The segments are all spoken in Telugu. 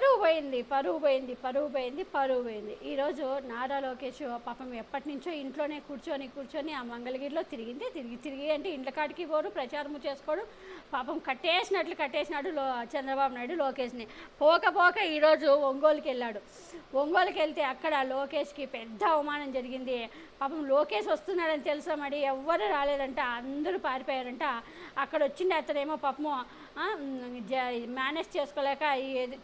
పరువు పోయింది పరువు పోయింది పరువు పోయింది పరువు పోయింది. ఈరోజు నారా లోకేష్ పాపం ఎప్పటి నుంచో ఇంట్లోనే కూర్చొని కూర్చొని ఆ మంగళగిరిలో తిరిగింది. తిరిగి తిరిగి అంటే ఇంట్ల కాడికి పోరు ప్రచారము చేసుకోడు. పాపం కట్టేసినట్లు కట్టేసినాడు లో చంద్రబాబు నాయుడు లోకేష్ని. పోక పోక ఈరోజు ఒంగోలుకి వెళ్ళాడు. ఒంగోలుకి వెళ్తే అక్కడ లోకేష్కి పెద్ద అవమానం జరిగింది. పాపం లోకేష్ వస్తున్నాడని తెలుసా మరి? ఎవ్వరు రాలేదంట అందరూ పారిపోయారంట. అక్కడ వచ్చిండే అతనేమో పాపము జ- మేనేజ్ చేసుకోలేక ఏది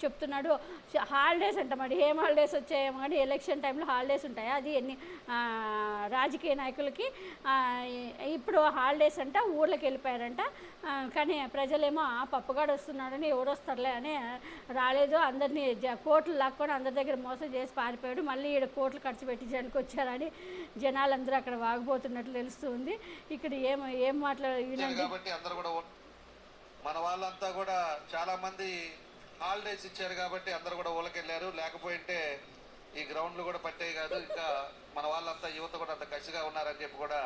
చెప్తున్నాడు హాలిడేస్ అంట మరి ఏం హాలిడేస్ వచ్చాయేమో కానీ ఎలక్షన్ టైంలో హాలిడేస్ ఉంటాయి? అది ఎన్ని రాజకీయ నాయకులకి ఇప్పుడు హాలిడేస్ అంట ఊర్లోకి వెళ్ళిపోయారంట. కానీ ప్రజలేమో "ఆ, పప్పుగాడు వస్తున్నాడని ఎవరు వస్తారులే అని రాలేదు. అందరినీ కోట్లు లాక్కొని అందరి దగ్గర మోసం చేసి పారిపోయాడు. మళ్ళీ ఈడ కోట్లు ఖర్చు పెట్టి జనకు వచ్చారని జనాలందరూ అక్కడ వాగిపోతున్నట్లు తెలుస్తుంది ఇక్కడ ఏం ఏం మాట్లాడ వినండి. మన వాళ్ళంతా కూడా చాలా మంది హాలిడేస్ ఇచ్చారు కాబట్టి అందరూ కూడా ఊళ్ళకెళ్ళారు. లేకపోయింటే ఈ గ్రౌండ్లు కూడా పట్టాయి కాదు. ఇంకా మన వాళ్ళంతా యువత కూడా అంత కసిగా ఉన్నారని చెప్పి కూడా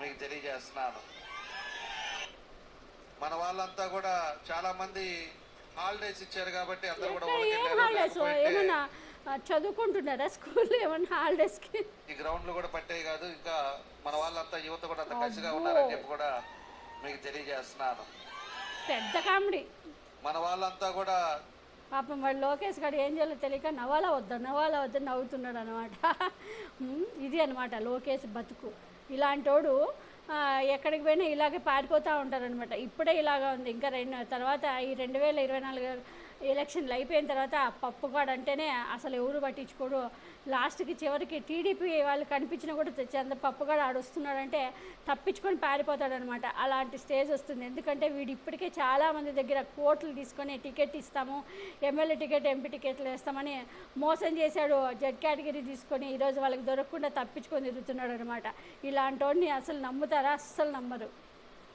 మీకు తెలియజేస్తున్నాను. మన వాళ్ళంతా కూడా చాలా మంది హాలిడేస్ ఇచ్చారు కాబట్టి అందరూ కూడా హాలిడేస్? చదువుకుంటున్నారా స్కూల్లో? ఏమన్నా హాలిడేస్కి ఈ గ్రౌండ్లు కూడా పట్టాయి కాదు. ఇంకా మన వాళ్ళంతా యువత కూడా అంత కసిగా ఉన్నారని చెప్పి కూడా మీకు తెలియజేస్తున్నాను. పెద్ద కామెడీ. మన వాళ్ళంతా కూడా పాపం వాడు లోకేష్ గారు ఏం చేయాలో తెలియక నవ్వాలా వద్ద నవ్వాలా వద్ద నవ్వుతున్నాడు అనమాట ఇది అనమాట లోకేష్ బతుకు. ఇలాంటోడు ఎక్కడికి పోయినా ఇలాగే పారిపోతూ ఉంటారనమాట ఇప్పుడే ఇలాగా ఉంది. ఇంకా రెండు తర్వాత ఈ రెండు వేల ఇరవై నాలుగు ఎలక్షన్లు అయిపోయిన తర్వాత పప్పుగాడు అంటేనే అసలు ఎవరు పట్టించుకోడు. లాస్ట్కి చివరికి టీడీపీ వాళ్ళు కనిపించినా కూడా చంద్ర పప్పుగాడు ఆడు వస్తున్నాడంటే తప్పించుకొని పారిపోతాడనమాట. అలాంటి స్టేజ్ వస్తుంది. ఎందుకంటే వీడు ఇప్పటికే చాలామంది దగ్గర కోట్లు తీసుకొని టికెట్ ఇస్తాము ఎమ్మెల్యే టికెట్ ఎంపీ టికెట్లు వేస్తామని మోసం చేశాడు. జెడ్ కేటగిరీ తీసుకొని ఈరోజు వాళ్ళకి దొరకకుండా తప్పించుకొని తిరుగుతున్నాడు అనమాట ఇలాంటి అసలు నమ్ముతారా? అస్సలు నమ్మరు.